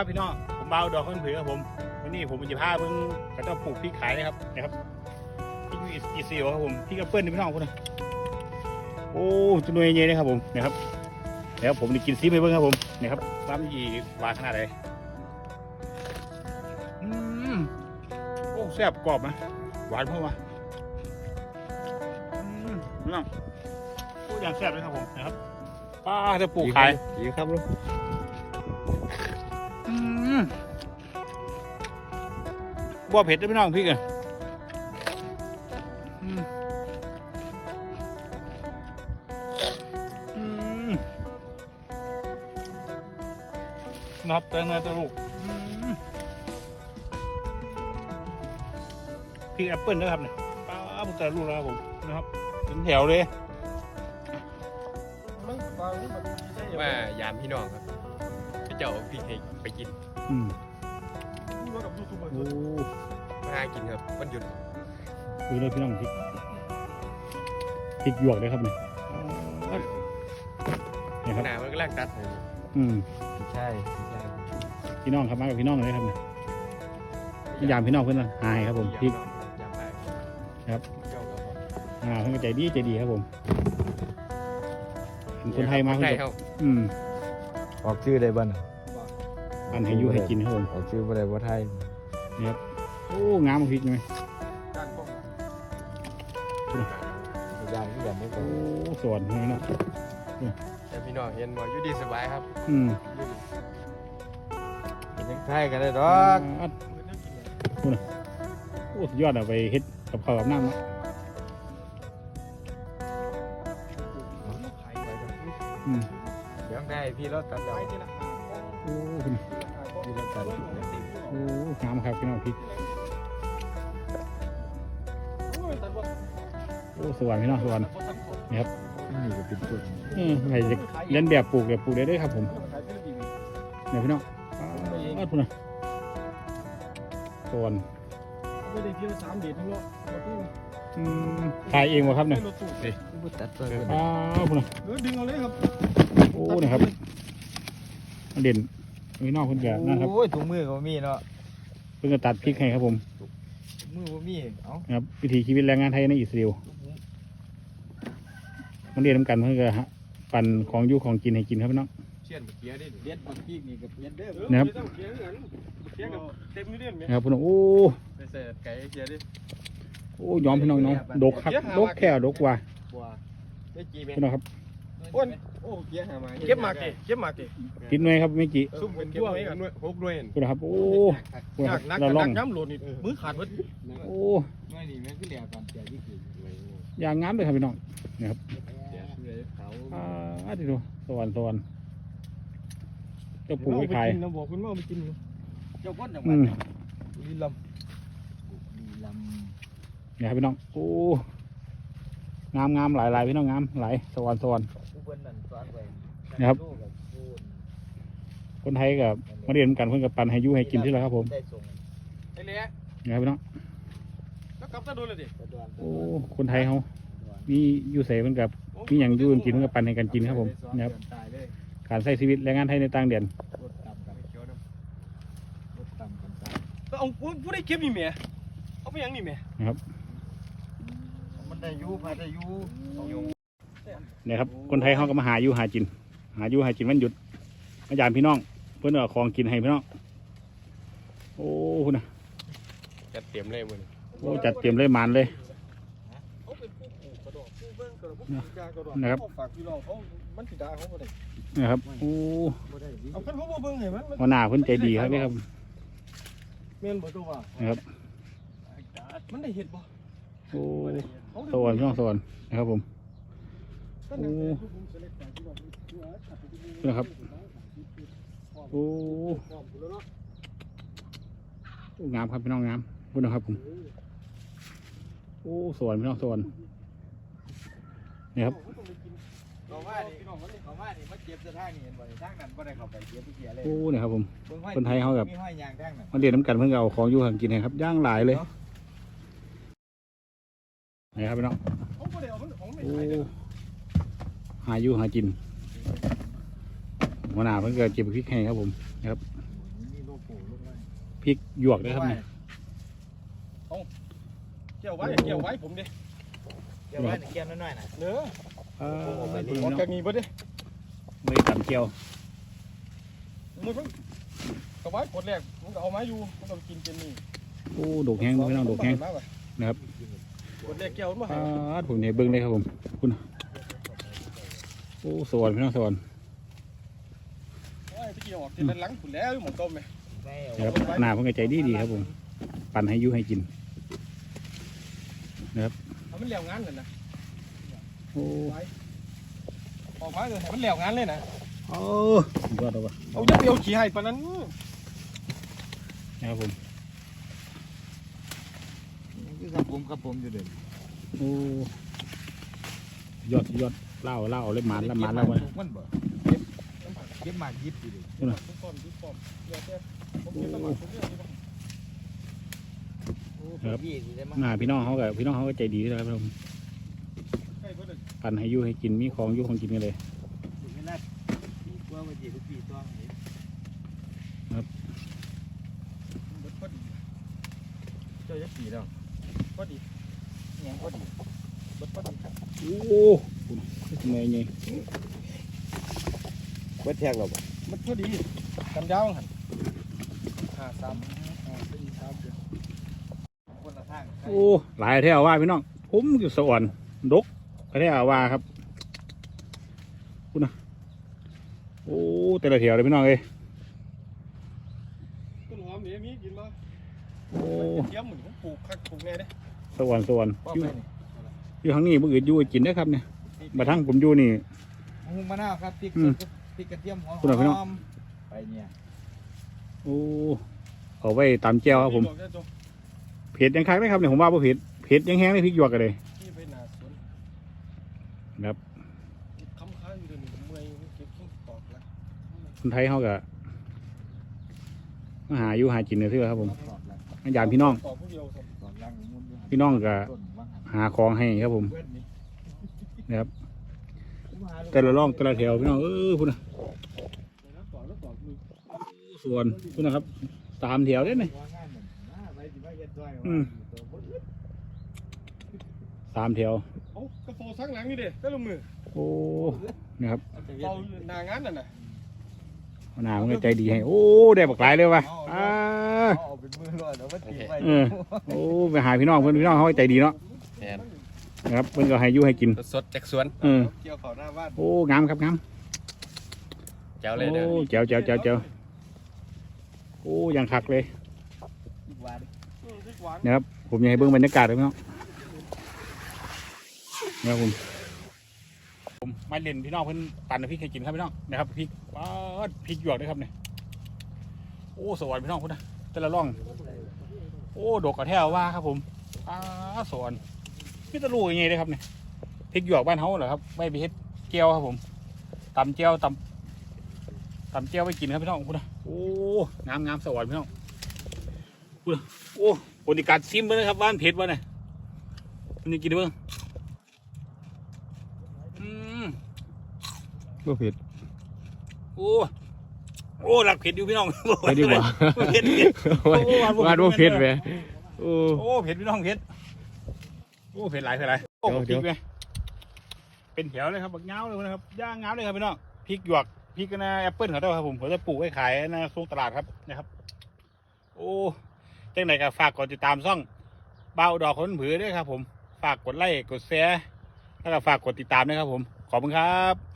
ครับพี่น้องผมเบาดอกข้นผือครับผมวันนี้ผมจะพาเพิ่งกระเจ้าปลูกพริกขายนะครับนะครับพริกอีซีครับผมพริกกระเปิ้ลนี่พี่น้องคนนะโอ้จะนวยเย็นเลยครับผมนะครับเดี๋ยวผมจะกินซีไปเบิ้งครับผมนะครับว่ามันยีหวานขนาดไหนอืมโอ้แซ่บกรอบนะหวานเพิ่มวะอืมพี่น้องโอ้อย่างแซ่บเลยครับผมนะครับป้าจะปลูกขายดีครับลูก บ่เผ็ดได้พี่น้องพี่กันนับแต่เงินตัวลูกพี่แอปเปิลนะครับเนี่ยป้าบุตรลูกแล้วครับผมนะครับเป็นแถวเลย ว่ายามพี่น้องครับ เจ้าเอาพริกให้ไปกินอืมโอ้มาหากินครับวันหยุดดูเลยพี่น้องพริกพริกหยวกเลยครับเนี่ยนี่ครับหนามันก็แลกตัดให้อืมใช่ใช่พี่น้องครับมากับพี่น้องเลยครับเนี่ยพยายามพี่น้องเพื่อนนะหายครับผมพริกยามไปครับเจ้าก็บอกอ่าเพื่อนก็ใจดีใจดีครับผมเป็นคนไทยมาคเพื่นอนไทยก็เขาอืมออกชื่อได้บ้าน อันให้อยูให้กินครับผมออกชื่อบ่ได้บ่ไทยโอ้งามพริกไหมยานที่กันนี่ก็โอ้สวนนี่เนาะแต่พี่น้องเห็นบ่อยู่ดีสบายครับอืมเป็นยังไทยกันได้ดอกอัดพูดนะโอ้สุดยอดเอาไปเฮ็ดกับข้าวกับน้ำเนาะอืมยังได้พี่รถตัดดอก โอ้คุณพี่รถตัดโอ้งามครับพี่น้องพริกโอ้สวนพี่น้องสวนนี่ก็เป็นจุดอืมใครจะเล่นแบบปลูกเดี๋ยวปลูกได้ด้วยครับผมเดี๋ยวพี่น้องอ้าวพูดนะสวนไม่ได้เที่ยวสามเดือนทั้งโลกอืมขายเองวะครับเนี่ยรถตู้บ่ตัดตัวอ้าวพูดนะเออดึงเอาเลยครับ โอ้นะครับอัน เด่นพี่น้องคนแก่นะครับโอ้ยถุงมือก็บ่มีเนาะเพิ่งจะตัดพริกให้ครับผมถุงมือบ่มีเอ้านะครับวิถีชีวิตแรงงานไทยในอิสราเอลมันเรียนน้ำกันเพื่อจะปั่นของอยู่ของกินให้กินครับพี่น้องเชี่ยนเกียร์ดิเด็ดบักพีกนี่ก็เด็ดเด้อนะครับไม่ต้องเคียงกันเคียงกับเต็มนี่เด่นไหมนะครับพี่น้องโอ้ไปใส่ไก่เกียร์ดิโอ้ยอมพี่น้องน้องดกครับดกแค่ดกว่าบัวได้กี่เม็ดพี่น้องครับอ้วน โอ้เกียร์หามาเก็บหมากดิเก็บหมากดิติดหน่วยครับไม่กี่ซุ่มเป็นเก็บทั่วไว้ไว้กักันนด้วยหกด้วยเห็นพี่น้องครับ โอ้พี่หน้องนัคกรับนักเราล่องนักย้ำโหลดนี่มือขาดหมดโอ้ไม่นี่แม่นคือแหลกก่อนเกียร์ที่กี่ยางงามเลยครับพี่น้องเกียร์คือเขาอ่าที่ดูสวรรค์สวรรค์เจ้าปู่ไปขายเราบอกคุณว่าไปกินเจ้าก้นจังหอืวัดมลีลมีลเนี่ยครับพี่น้องโอ้งามงามหลายหลายพี่น้องงามหลายสวรรค์สวรรค์ำ ผู้เพิ่นนั่นสอนไว้นะครับคนไทยกับมาเรียนกันเพื่อนกับปันให้อยูให้กินที่แล้วครับผมได้ส่งไอ้เลี้ยเนี่ยครับพี่น้องแล้วกลับตะดูเลยดิกระดวนโอ้คนไทยเขามีอยู่เสเหมือนกับมีอย่างอยูนกินเพื่อนกับปันให้กันกินครับผมเนี่ยครับตายเลยการใช้ชีวิตแรงงานไทยในต่างแดนรถต่ำกันเขียวน้ำรถต่ำกันตายเอาผู้ได้เก็บนี่แม่เอาไปยังนี่แม่มันได้อยู่พาได้อยู่ยุง เนี่ยครับคนไทยเขาก็มาหาอยู่หากิน หาอยู่หากินวันหยุดมายามพี่น้อง เพื่อนเอาของกินให้พี่น้องโอ้คุณนะจัดเตรียมเลยมึงโอ้จัดเตรียมเลยหมานเลยเขาเป็นผู้ปลูกกระดอกผู้เบิ้งกระดอกผู้ปลูกยากระดอกเขาฝากพี่น้องเขามันสิดาเขาก็ได้นะครับโอ้บ่ได้ดิเอาคันเขาบ่เบิ้งให้มันหัวหน้าเพิ่นใจดีครับนี่ครับแม่นบ่ตัวว่านะครับมันได้เห็ดบ่โอ้สวรรค์พี่น้องสวรรค์นะครับผม ก็นั่งแต่ผู้ผมเสล็ดแต่ที่ว่านะครับโอ้โอ้งามครับพี่น้องงามพูดนะครับผมโอ้สวรรค์พี่น้องสวรรค์นี่ครับเขาว่าดิเขาว่าดิมาเก็บจะทางนี่เห็นบ่ทางนั้นบ่ได้เข้าไปเก็บไปเกียร์เลยโอ้เนี่ยครับผมบิ่งห้อคนไทยเขากับมีห้อยยางทางนั้นมาเรียนน้ำกันเพื่อนก็เอาของอยู่ห่างกินให้ครับย่างหลายเลยนี่ครับพี่น้องเขาบ่ได้เอามันของไม่โอ้ขายเด้อหาอยู่หากินหัวหน้าเพิ่นก็เก็บพริกให้ครับผมมีปลูกลูกไม้พริกหยวกนะครับเนี่ยเกี่ยวไว้เกี่ยวไว้ผมดิเกี่ยวไว้เกี่ยวน้อยๆนะเนื้อเอออพี่อกน้องจากนี้บ่ดิไม่ตำเจียวมึงเพิ่งกระไว้กดแรกมึงก็เอาไม้อยู่มึงก็กินเจนนี่โอ้ดกแห้งพี่น้องดกแห้งนะครับกดแรกเกี่ยวมันมาอ่าผมเนี่ยเบิ้งเลยครับผมคุณ โอ้สวรรค์พี่น้องสวรรค์โอ้ยตะกี้ออกที่ด้านหลังผุนแล้วหมองต้มไหมไม่นะครับหน้าเพิ่งใจดีดีๆครับผม ปั่นให้อยูให้กินเอามันเหลวงานเลยนะโอ้ออกมาเลยให้มันเหลวงานเลยนะโอ้สุดยอดเลยว่ะเอาจะเดียวขี้ให้ปานนั้นนะครับผมคือกับผมกับผมอยู่เด่นโอ้ยอดยอด เล่าเล่าเอาเลยหมานแล้วหมานแล้ววะมันบ่เก็บหมากยิบอยู่เด่นทุกคนทุกคนเดี๋ยวแต่ผมกินตลอดผมเรื่องนี้บ้างยี่สิได้มั้หน้าพี่น้องเขากับพี่น้องเขาก็ใจดีนะครับผมใกล้เบิดเลยปั่นให้อยูให้กินมีของอยูของกินกันเลยไม่น่าปีกว่าวันยี่สิบปีตัวนี้เบิดพอดีเจ้าจะปีแล้วพอดียังพอดี เบิดพอดีโอ้คุณเมย์ไงเบิดแท็กเราบ่มันพอดีกันยาวหันห้าสามห้าสี่สามเดียวคนละทางโอ้ หลายแถวว่าพี่น้อง ผมอยู่สวรรค์ดกแถวว่าครับคุณนะโอ้ แต่ละแถวเลยพี่น้องเอ้ยต้นหอมนี่มีกินบ่โอ้เทียมเหมือนผมปลูกคักปลูกแน่เด้สวรรค์สวรรค์ป้ออยู่ไปนี่ อยู่ข้างนี้มืออื่นอยู่กินได้ครับเนี่ยมาทั้งผมอยู่นี่ หุงมะนาวครับพริกอืมพริกกระเทียมหอมคุณหน่อยพี่น้องไปเนี่ยโอ้เอาไว้ตามแก้วครับผมอกได้ตัวเผ็ดยังคักได้ครับเนี่ยผมว่าบ่เผ็ดเผ็ดยังแห้งได้พริกหยวกกันเลยที่ไปหนาสวนครับคำค้างอยู่เดี๋ยวนี้เมื่อยเก็บขี้ตอกแล้วคนไทยเขาก็มาหาอยู่หากินเนื้อเชื่อครับผมตอกหลังยามพี่น้องตอกผู้เดียวครับตอกหลังมุนยู่พี่น้องก็ต้นว่าง หันหาของให้ครับผมเว้นนี่นะครับ แต่ละร่องแต่ละแถวพี่น้องเออพุ่นนะแล้วตอกแล้วตอกมือส่วนพุ่นนะครับสามแถวเด้ไหมว่างานนั่นมาไปสิมาเฮ็ดซอยอืมตัวบ่สามแถวเอากระโปรงซักหลังนี่เด้ได้ลงมือโอ้นะครับเอาไปเฮ็ดเอาหนางานน่ะนะหัวหน้ามันก็ใจดีให้ โอ้ ได้บักหลายเลยว่ะอ่าเอาเอาเป็นมือรอดแล้วมาตีไว้เออโอ้ไปหาพี่น้องเพื่อนพี่น้องเขาก็ใจดีเนาะ แมนนะครับเพื่อนก็ให้อยุ่ให้กิน สดๆจากสวนเออ เกี่ยวเขาหน้าบ้านโอ้งามครับงามเจ้าเลยเด้อโอ้เจ๋วเจ๋วเจ๋วเจ๋วโอ้ยังคักเลยอีกวันอืมพริกหวานนะครับ ผมอยากให้เบิ่งบรรยากาศเลยพี่น้องนะครับผมผมมาเล่นพี่น้องเพิ่นปั่นน้ำพริกให้กินครับพี่น้องนะครับพริกป๊าดพริกหยวกด้วยครับเนี่ยโอ้สวรรค์พี่น้องพุ่นนะแต่ละร่อง โอ้ดกกระแทวว่าครับผมป๊าดสวรรค์ พี่ตะลูกยังไงเลยครับเนี่ยพริกหยวกบ้านเฮาเหรอครับไม่ไปเฮ็ดเจียวครับผมตำเจียวตำตำเจียวไปกินครับพี่น้องพุ่นนะโอ้งามงามสวรรค์พี่น้องพุ่นนะโอ้บริการซิมไปเลยครับบ้านเผ็ดวะเนี่ยมันจะกินเบ้างอืมบ่เผ็ดโอ้โอ้หลักเผ็ดอยู่พี่น้องไปดีกว่าเผ็ดเผ็ดว่าว่าบ่เผ็ดแหมโอ้โอ้เผ็ดพี่น้องเผ็ดโอ้เผ็ดหลายเผ็ดหลายโอ้เดี๋พริยว กเลยเป็นแถวเลยครับบักเงาวเลยนะครับย่างเงาวเลยครับพี่น้องพริกหยวกพริกนะแอปเปิลเขาด้วยครับผมผมจะปลูกไว้ขายนะซุ้งตลาดครับนะครับ โอ้จังไหนก็ฝากกดติดตามช่องเบาดอกคนผือด้วยครับ ผมฝากกดไลค์กดแชร์แล้วก็ฝากกดติดตามด้วยครับ ผมขอบคุณครับ